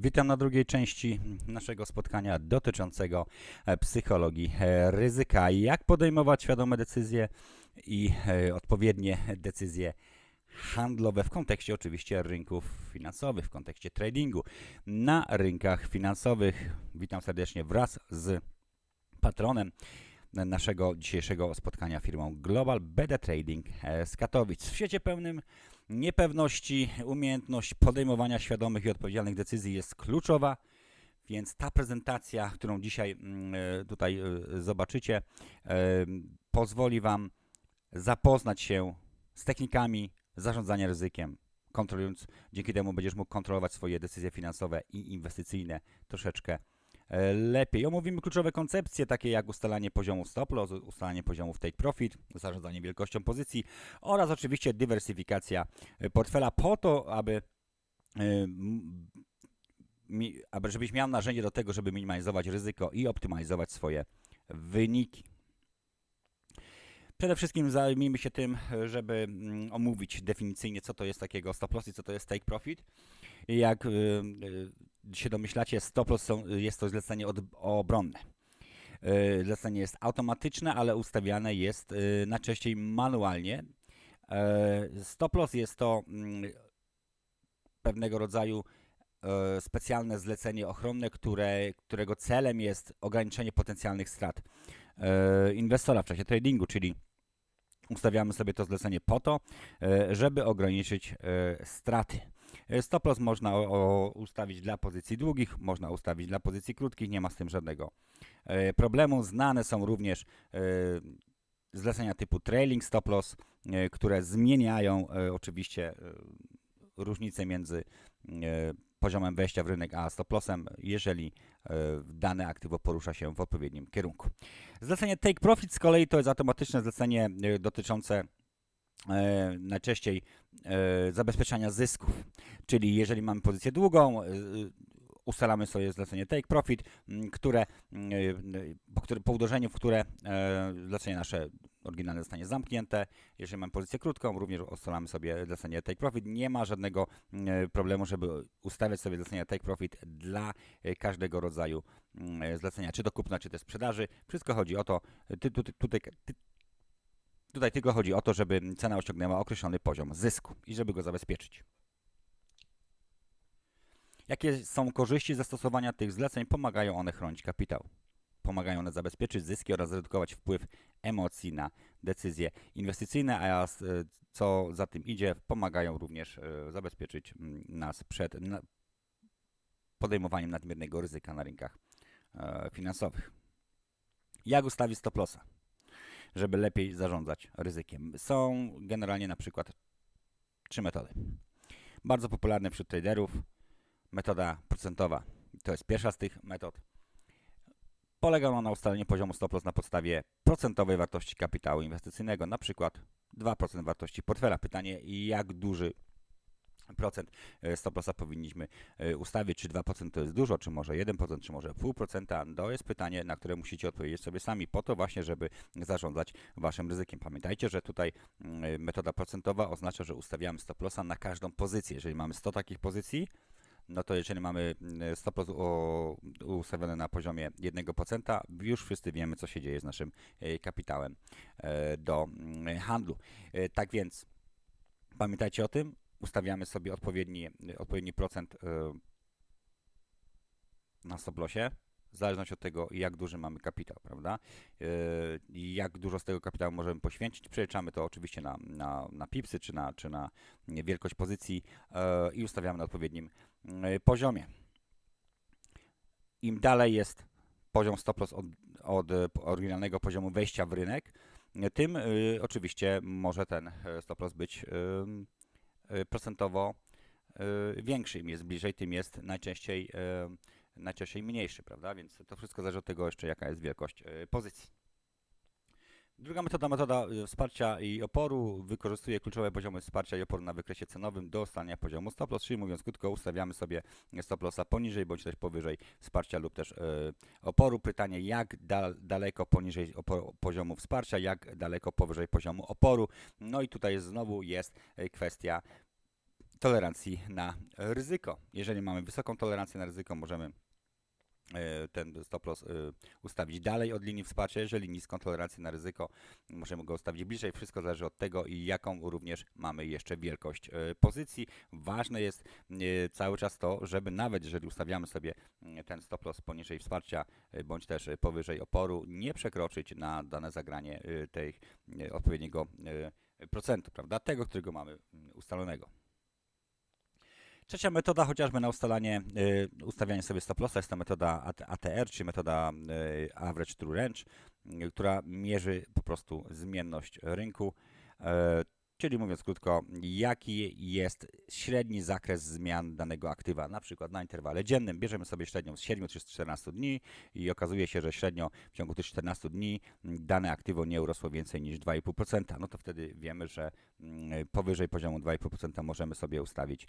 Witam na drugiej części naszego spotkania dotyczącego e, psychologii e, ryzyka. Jak podejmować świadome decyzje i e, odpowiednie decyzje handlowe w kontekście oczywiście rynków finansowych, w kontekście tradingu na rynkach finansowych. Witam serdecznie wraz z patronem naszego dzisiejszego spotkania firmą Global BD Trading z Katowic. W świecie pełnym niepewności, umiejętność podejmowania świadomych i odpowiedzialnych decyzji jest kluczowa. Więc ta prezentacja, którą dzisiaj mm, e, tutaj e, zobaczycie, e, pozwoli Wam zapoznać się z technikami zarządzania ryzykiem, kontrolując, dzięki temu będziesz mógł kontrolować swoje decyzje finansowe i inwestycyjne troszeczkę lepiej. Omówimy kluczowe koncepcje, takie jak ustalanie poziomu stop loss, ustalanie poziomów take profit, zarządzanie wielkością pozycji oraz oczywiście dywersyfikacja e, portfela po to, aby, e, aby żebyś miał narzędzie do tego, żeby minimalizować ryzyko i optymalizować swoje wyniki. Przede wszystkim zajmijmy się tym, żeby mm, omówić definicyjnie, co to jest takiego stop loss i co to jest take profit. Jak się domyślacie, stop loss są, jest to zlecenie od, obronne. Y, Zlecenie jest automatyczne, ale ustawiane jest y, najczęściej manualnie. E, Stop loss jest to mm, pewnego rodzaju e, specjalne zlecenie ochronne, które, którego celem jest ograniczenie potencjalnych strat e, inwestora w czasie tradingu, czyli ustawiamy sobie to zlecenie po to, e, żeby ograniczyć e, straty. E, Stop loss można ustawić dla pozycji długich, można ustawić dla pozycji krótkich, nie ma z tym żadnego e, problemu. Znane są również e, zlecenia typu trailing stop loss, które zmieniają oczywiście różnicę między poziomem wejścia w rynek a stop lossem, jeżeli dane aktywo porusza się w odpowiednim kierunku. Zlecenie take profit z kolei to jest automatyczne zlecenie dotyczące e, najczęściej e, zabezpieczania zysków. Czyli jeżeli mamy pozycję długą, e, ustalamy sobie zlecenie take profit, które, po, które, uderzeniu w które zlecenie nasze oryginalne zostanie zamknięte. Jeżeli mamy pozycję krótką, również ustalamy sobie zlecenie take profit. Nie ma żadnego problemu, żeby ustawiać sobie zlecenie take profit dla każdego rodzaju zlecenia, czy do kupna, czy do sprzedaży. Wszystko chodzi o to, ty, tutaj, ty, tutaj tylko chodzi o to, żeby cena osiągnęła określony poziom zysku i żeby go zabezpieczyć. Jakie są korzyści zastosowania tych zleceń? Pomagają one chronić kapitał. Pomagają one zabezpieczyć zyski oraz zredukować wpływ emocji na decyzje inwestycyjne, a e, co za tym idzie, pomagają również e, zabezpieczyć nas przed podejmowaniem nadmiernego ryzyka na rynkach e, finansowych. Jak ustawić stop lossa, żeby lepiej zarządzać ryzykiem? Są generalnie na przykład trzy metody. Bardzo popularne wśród traderów. Metoda procentowa to jest pierwsza z tych metod. Polega ona na ustaleniu poziomu stop loss na podstawie procentowej wartości kapitału inwestycyjnego, na przykład 2% wartości portfela. Pytanie, jak duży procent e, stop lossa powinniśmy e, ustawić, czy 2% to jest dużo, czy może 1%, czy może 0,5%. To jest pytanie, na które musicie odpowiedzieć sobie sami, po to właśnie, żeby zarządzać waszym ryzykiem. Pamiętajcie, że tutaj mm, metoda procentowa oznacza, że ustawiamy stop lossa na każdą pozycję. Jeżeli mamy 100 takich pozycji, no to jeżeli mamy mm, stop loss ustawiony na poziomie 1%, już wszyscy wiemy, co się dzieje z naszym e, kapitałem do mm, handlu. Tak więc pamiętajcie o tym, ustawiamy sobie odpowiedni, odpowiedni procent e, na stop lossie, w zależności od tego, jak duży mamy kapitał, prawda? I jak dużo z tego kapitału możemy poświęcić. Przeliczamy to oczywiście na, na, na pipsy, czy na, czy na wielkość pozycji e, i ustawiamy na odpowiednim e, poziomie. Im dalej jest poziom stop loss od, od oryginalnego poziomu wejścia w rynek, tym oczywiście może ten stop loss być procentowo e, większy. Im jest bliżej, tym jest najczęściej, e, najczęściej mniejszy, prawda? Więc to wszystko zależy od tego jeszcze, jaka jest wielkość pozycji. Druga metoda, metoda y, wsparcia i oporu, wykorzystuje kluczowe poziomy wsparcia i oporu na wykresie cenowym do ustalenia poziomu stop loss, czyli mówiąc krótko, ustawiamy sobie stop lossa poniżej bądź też powyżej wsparcia lub też y, oporu. Pytanie, jak dal, daleko poniżej poziomu wsparcia, jak daleko powyżej poziomu oporu. No i tutaj znowu jest y, kwestia tolerancji na ryzyko. Jeżeli mamy wysoką tolerancję na ryzyko, możemy ten stop loss e, ustawić dalej od linii wsparcia. Jeżeli niską tolerancję na ryzyko, możemy go ustawić bliżej. Wszystko zależy od tego, jaką również mamy jeszcze wielkość e, pozycji. Ważne jest e, cały czas to, żeby nawet jeżeli ustawiamy sobie ten stop loss poniżej wsparcia, e, bądź też e, powyżej oporu, nie przekroczyć na dane zagranie e, tej e, odpowiedniego e, procentu, prawda? Tego, którego mamy mm, ustalonego. Trzecia metoda, chociażby na ustalanie, y, ustawianie sobie stop lossa, jest to metoda AT- ATR, czy metoda y, Average True Range, y, która mierzy po prostu zmienność rynku. Czyli mówiąc krótko, jaki jest średni zakres zmian danego aktywa, na przykład na interwale dziennym. Bierzemy sobie średnią z 7 czy z 14 dni i okazuje się, że średnio w ciągu tych 14 dni dane aktywo nie urosło więcej niż 2,5%. No to wtedy wiemy, że mm, powyżej poziomu 2,5% możemy sobie ustawić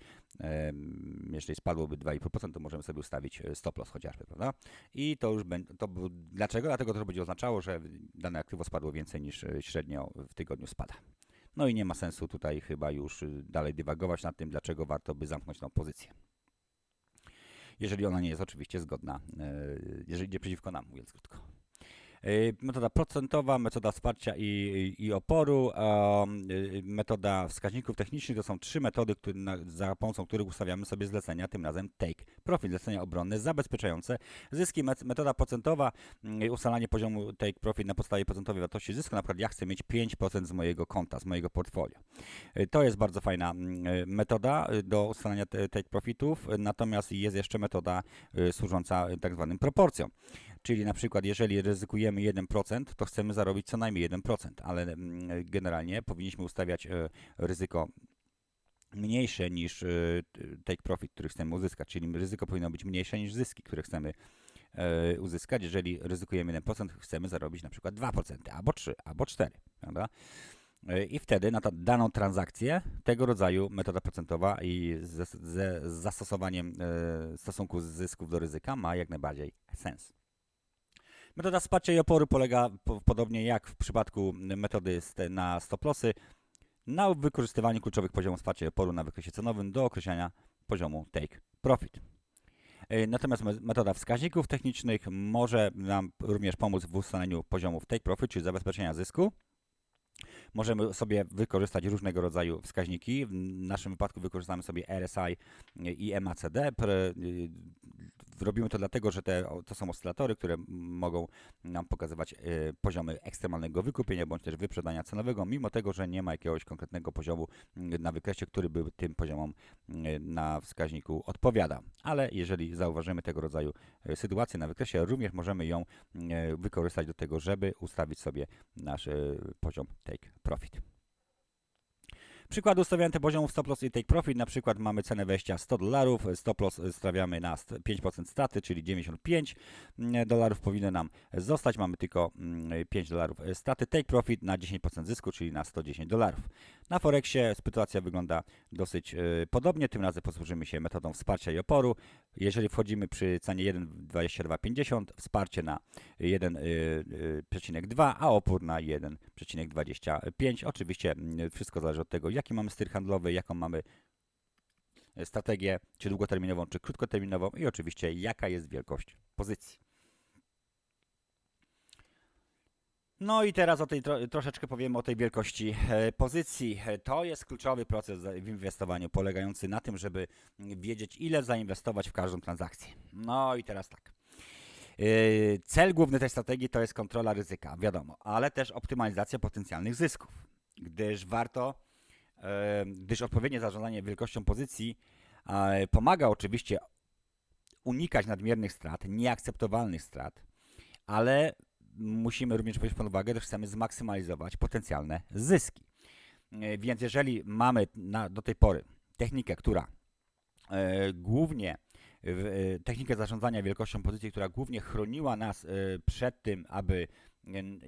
jeżeli spadłoby 2,5%, to możemy sobie ustawić e, stop loss chociażby, prawda? I to już będzie, to dlaczego? Dlatego to będzie oznaczało, że dane aktywo spadło więcej niż e, średnio w tygodniu spada. No i nie ma sensu tutaj chyba już y, dalej dywagować nad tym, dlaczego warto by zamknąć tą pozycję. Jeżeli ona nie jest oczywiście zgodna, e, jeżeli idzie przeciwko nam, mówiąc krótko. E, Metoda procentowa, metoda wsparcia i, i, oporu, y, metoda wskaźników technicznych to są trzy metody, które, za pomocą których ustawiamy sobie zlecenia, tym razem take profit, zlecenia obronne zabezpieczające zyski. Met- Metoda procentowa, mm, ustalanie poziomu take profit na podstawie procentowej wartości zysku, na przykład ja chcę mieć 5% z mojego konta, z mojego portfolio. Y, To jest bardzo fajna mm, metoda do ustalania take profitów, natomiast jest jeszcze metoda służąca tak zwanym proporcjom. Czyli na przykład, jeżeli ryzykujemy 1%, to chcemy zarobić co najmniej 1%, ale mm, generalnie powinniśmy ustawiać e, ryzyko mniejsze niż e, take profit, który chcemy uzyskać, czyli ryzyko powinno być mniejsze niż zyski, które chcemy e, uzyskać. Jeżeli ryzykujemy 1%, chcemy zarobić na przykład 2%, albo 3, albo 4, prawda? I wtedy na daną transakcję tego rodzaju metoda procentowa i z zastosowaniem stosunku zysków do ryzyka ma jak najbardziej sens. Metoda wsparcia i oporu polega po, podobnie jak w przypadku metody na stop lossy na wykorzystywaniu kluczowych poziomów wsparcia i oporu na wykresie cenowym do określania poziomu take profit. E, Natomiast me- metoda wskaźników technicznych może nam również pomóc w ustaleniu poziomów take profit, czyli zabezpieczenia zysku. Możemy sobie wykorzystać różnego rodzaju wskaźniki. W naszym wypadku wykorzystamy sobie RSI i MACD. Robimy to dlatego, że te, to są oscylatory, które mogą nam pokazywać y, poziomy ekstremalnego wykupienia bądź też wyprzedania cenowego, mimo tego, że nie ma jakiegoś konkretnego poziomu y, na wykresie, który by tym poziomom y, na wskaźniku odpowiadał. Ale jeżeli zauważymy tego rodzaju sytuację na wykresie, również możemy ją wykorzystać do tego, żeby ustawić sobie nasz poziom take profit. Przykład ustawiania tych poziomów stop loss i take profit. Na przykład mamy cenę wejścia 100 dolarów, stop loss y, stawiamy na st- 5% straty, czyli 95 mm, dolarów powinno nam zostać. Mamy tylko mm, 5 dolarów y, straty. Take profit na 10% zysku, czyli na 110 dolarów. Na Forexie sytuacja wygląda dosyć y, podobnie. Tym razem posłużymy się metodą wsparcia i oporu. Jeżeli wchodzimy przy cenie 1,2250, wsparcie na 1,2, a opór na 1,25. Oczywiście mm, wszystko zależy od tego, jaki mamy styl handlowy, jaką mamy e, strategię, czy długoterminową, czy krótkoterminową i oczywiście jaka jest wielkość pozycji. No i teraz o tej tro, troszeczkę powiemy o tej wielkości e, pozycji. E, To jest kluczowy proces w inwestowaniu, polegający na tym, żeby wiedzieć, ile zainwestować w każdą transakcję. No i teraz tak. Cel główny tej strategii to jest kontrola ryzyka, wiadomo, ale też optymalizacja potencjalnych zysków, gdyż warto, gdyż odpowiednie zarządzanie wielkością pozycji e, pomaga oczywiście unikać nadmiernych strat, nieakceptowalnych strat, ale musimy również wziąć pod uwagę, że chcemy zmaksymalizować potencjalne zyski. E, Więc jeżeli mamy na, do tej pory technikę, która e, głównie e, technikę zarządzania wielkością pozycji, która głównie chroniła nas e, przed tym, aby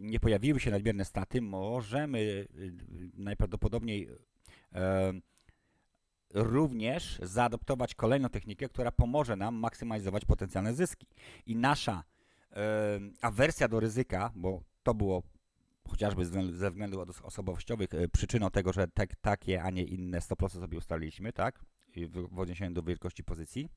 nie- pojawiły się nadmierne straty, możemy e, najprawdopodobniej e, również zaadoptować kolejną technikę, która pomoże nam maksymalizować potencjalne zyski. I nasza awersja do ryzyka, bo to było chociażby ze względów os- osobowościowych e, przyczyną tego, że tak, takie, a nie inne 100% sobie ustaliliśmy, tak? w odniesieniu do wielkości pozycji,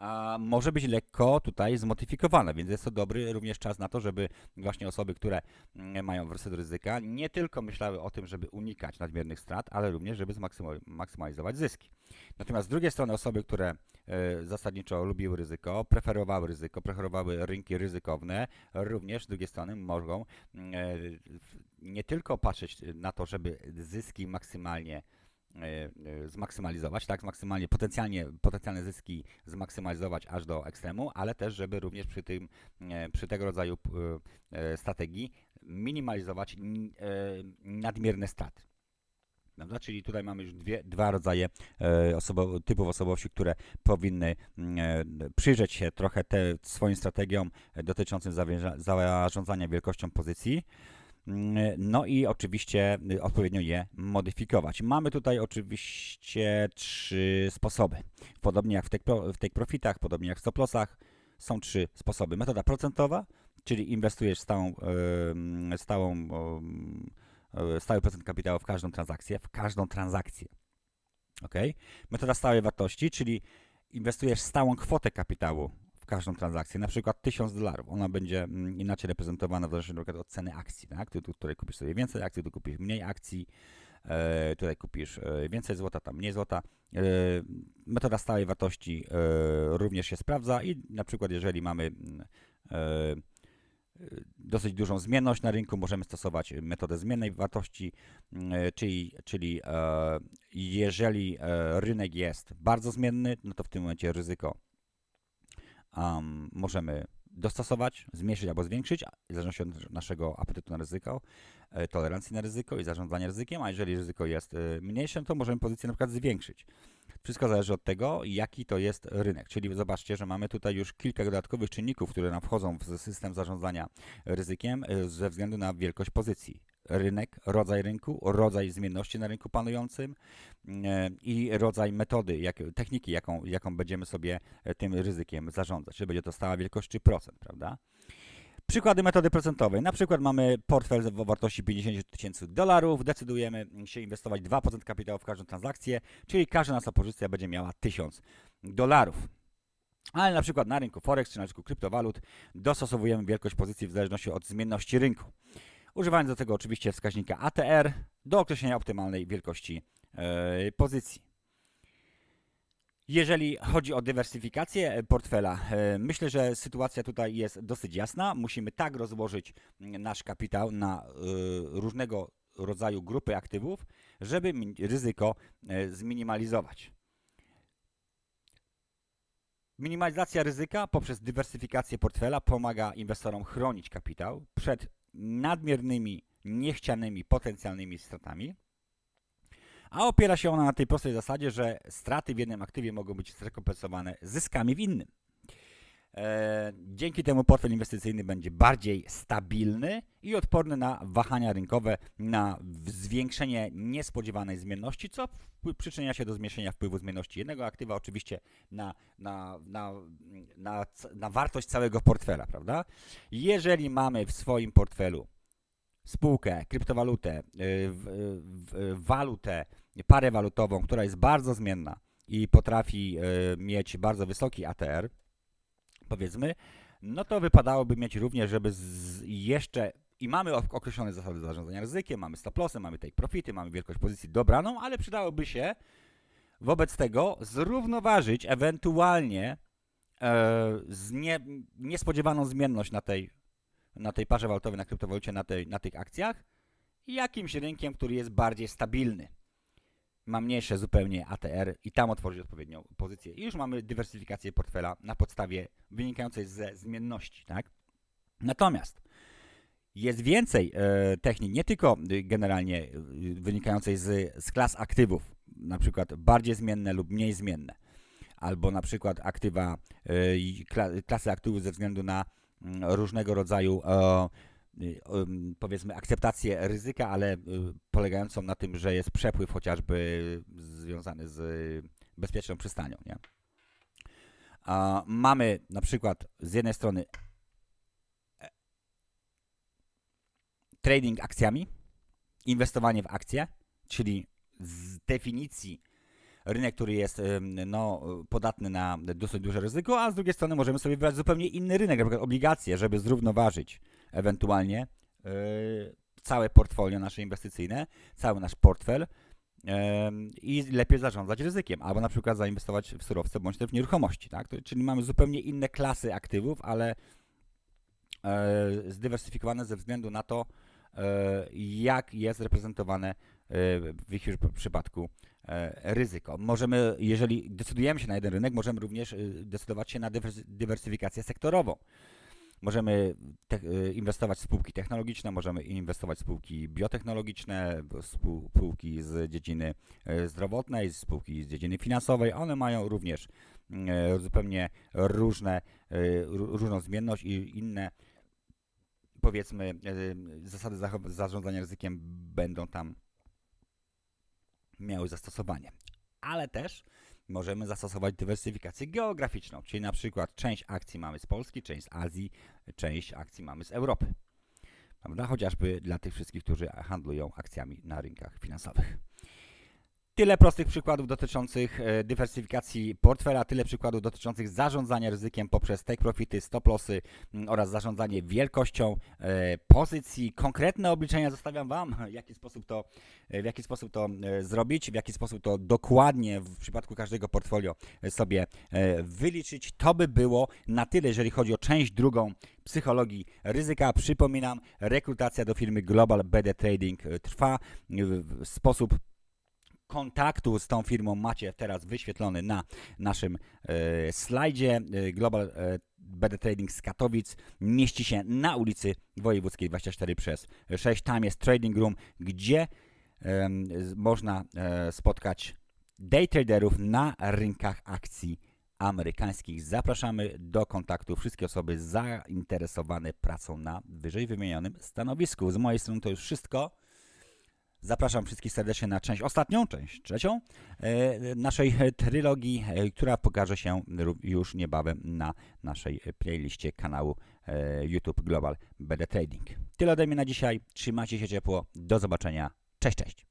a może być lekko tutaj zmodyfikowana, więc jest to dobry również czas na to, żeby właśnie osoby, które mm, mają wersję do ryzyka, nie tylko myślały o tym, żeby unikać nadmiernych strat, ale również, żeby zmaksymo- maksymalizować zyski. Natomiast z drugiej strony osoby, które e, zasadniczo lubiły ryzyko, preferowały ryzyko, preferowały rynki ryzykowne, również z drugiej strony mogą e, nie tylko patrzeć na to, żeby zyski maksymalnie zmaksymalizować, tak, maksymalnie, potencjalnie, potencjalne zyski zmaksymalizować aż do ekstremu, ale też, żeby również przy tym, e, przy tego rodzaju e, strategii minimalizować e, nadmierne straty. Czyli tutaj mamy już dwie, dwa rodzaje e, osobo, typów osobowości, które powinny e, przyjrzeć się trochę te, swoim strategiom e, dotyczącym zarządzania wielkością pozycji. No i oczywiście y, odpowiednio je modyfikować. Mamy tutaj oczywiście trzy sposoby. Podobnie jak w pro, w take profitach, podobnie jak w stop lossach, są trzy sposoby. Metoda procentowa, czyli inwestujesz stałą, stałą, e, stały procent kapitału w każdą transakcję, w każdą transakcję. ok? Metoda stałej wartości, czyli inwestujesz stałą kwotę kapitału każdą transakcję, na przykład 1000 dolarów. Ona będzie mm, inaczej reprezentowana w zależności od ceny akcji, tak? Tu, tu, tutaj kupisz sobie więcej akcji, tu kupisz mniej akcji, e, tutaj kupisz e, więcej złota, tam mniej złota. E, metoda stałej wartości również się sprawdza i na przykład jeżeli mamy mm, dosyć dużą zmienność na rynku, możemy stosować metodę zmiennej wartości, mm, czyli, czyli jeżeli rynek jest bardzo zmienny, no to w tym momencie ryzyko um, możemy dostosować, zmniejszyć albo zwiększyć, w zależności od naszego apetytu na ryzyko, e, tolerancji na ryzyko i zarządzania ryzykiem, a jeżeli ryzyko jest e, mniejsze, to możemy pozycję na przykład zwiększyć. Wszystko zależy od tego, jaki to jest rynek. Czyli zobaczcie, że mamy tutaj już kilka dodatkowych czynników, które nam wchodzą w system zarządzania ryzykiem e, ze względu na wielkość pozycji. Rynek, rodzaj rynku, rodzaj zmienności na rynku panującym e, i rodzaj metody, jak, techniki, jaką, jaką będziemy sobie e, tym ryzykiem zarządzać. Czy będzie to stała wielkość, czy procent, prawda? Przykłady metody procentowej. Na przykład mamy portfel o wartości 50 tysięcy dolarów, decydujemy się inwestować 2% kapitału w każdą transakcję, czyli każda nasza pozycja będzie miała 1000 dolarów. Ale na przykład na rynku Forex czy na rynku kryptowalut dostosowujemy wielkość pozycji w zależności od zmienności rynku. Używając do tego oczywiście wskaźnika ATR do określenia optymalnej wielkości e, pozycji. Jeżeli chodzi o dywersyfikację e, portfela, e, myślę, że sytuacja tutaj jest dosyć jasna. Musimy tak rozłożyć mm, nasz kapitał na różnego rodzaju grupy aktywów, żeby ryzyko zminimalizować. Minimalizacja ryzyka poprzez dywersyfikację portfela pomaga inwestorom chronić kapitał przed nadmiernymi, niechcianymi, potencjalnymi stratami, a opiera się ona na tej prostej zasadzie, że straty w jednym aktywie mogą być zrekompensowane zyskami w innym. E, dzięki temu portfel inwestycyjny będzie bardziej stabilny i odporny na wahania rynkowe, na zwiększenie niespodziewanej zmienności, co przyczynia się do zmniejszenia wpływu zmienności jednego aktywa, oczywiście na, na, na, na, na wartość całego portfela, prawda? Jeżeli mamy w swoim portfelu spółkę, kryptowalutę, y, walutę, parę walutową, która jest bardzo zmienna i potrafi y, mieć bardzo wysoki ATR, powiedzmy, no to wypadałoby mieć również, żeby jeszcze i mamy ok- określone zasady zarządzania ryzykiem, mamy stop lossy, mamy take profity, mamy wielkość pozycji dobraną, ale przydałoby się wobec tego zrównoważyć ewentualnie e, z nie, niespodziewaną zmienność na tej, na tej parze walutowej, na kryptowalucie, na, tej, na tych akcjach jakimś rynkiem, który jest bardziej stabilny. Ma mniejsze zupełnie ATR i tam otworzyć odpowiednią pozycję. I już mamy dywersyfikację portfela na podstawie wynikającej ze zmienności, tak? Natomiast jest więcej e, technik, nie tylko generalnie y, wynikającej z, z klas aktywów, na przykład bardziej zmienne lub mniej zmienne, albo na przykład aktywa, e, klasy aktywów ze względu na mm, różnego rodzaju e, powiedzmy akceptację ryzyka, ale y, polegającą na tym, że jest przepływ chociażby związany z y, bezpieczną przystanią. Nie? A mamy na przykład z jednej strony e, trading akcjami, inwestowanie w akcje, czyli z definicji rynek, który jest no, podatny na dosyć duże ryzyko, a z drugiej strony możemy sobie wybrać zupełnie inny rynek, przykład obligacje, żeby zrównoważyć ewentualnie yy, całe portfolio nasze inwestycyjne, cały nasz portfel em, i lepiej zarządzać ryzykiem, albo na przykład zainwestować w surowce bądź też w nieruchomości, tak? Czyli mamy zupełnie inne klasy aktywów, ale e, zdywersyfikowane ze względu na to, e, jak jest reprezentowane w ich przyp- przypadku ryzyko. Możemy, jeżeli decydujemy się na jeden rynek, możemy również e, decydować się na dywers- dywersyfikację sektorową. Możemy e, inwestować w spółki technologiczne, możemy inwestować w spółki biotechnologiczne, spółki z dziedziny e, zdrowotnej, spółki z dziedziny finansowej. One mają również e, zupełnie różne, e, ró- różną zmienność i inne powiedzmy e, zasady zarządzania ryzykiem będą tam miały zastosowanie. Ale też możemy zastosować dywersyfikację geograficzną, czyli na przykład część akcji mamy z Polski, część z Azji, część akcji mamy z Europy. Prawda? Chociażby dla tych wszystkich, którzy handlują akcjami na rynkach finansowych. Tyle prostych przykładów dotyczących e, dywersyfikacji portfela, tyle przykładów dotyczących zarządzania ryzykiem poprzez take profity, stop lossy mm, oraz zarządzanie wielkością e, pozycji. Konkretne obliczenia zostawiam Wam, w jaki sposób to, e, w jaki sposób to zrobić, w jaki sposób to dokładnie w przypadku każdego portfolio sobie wyliczyć. To by było na tyle, jeżeli chodzi o część drugą psychologii ryzyka. Przypominam, rekrutacja do firmy Global BD Trading trwa w sposób kontaktu z tą firmą macie teraz wyświetlony na naszym e, slajdzie. E, Global e, BD Trading z Katowic mieści się na ulicy Wojewódzkiej 24 przez 6. Tam jest trading room, gdzie z- można e, spotkać day traderów na rynkach akcji amerykańskich. Zapraszamy do kontaktu wszystkie osoby zainteresowane pracą na wyżej wymienionym stanowisku. Z mojej strony to już wszystko. Zapraszam wszystkich serdecznie na część ostatnią, część trzecią e, naszej trylogii, e, która pokaże się już niebawem na naszej playliście kanału e, YouTube Global BD Trading. Tyle ode mnie na dzisiaj. Trzymajcie się ciepło. Do zobaczenia. Cześć, cześć.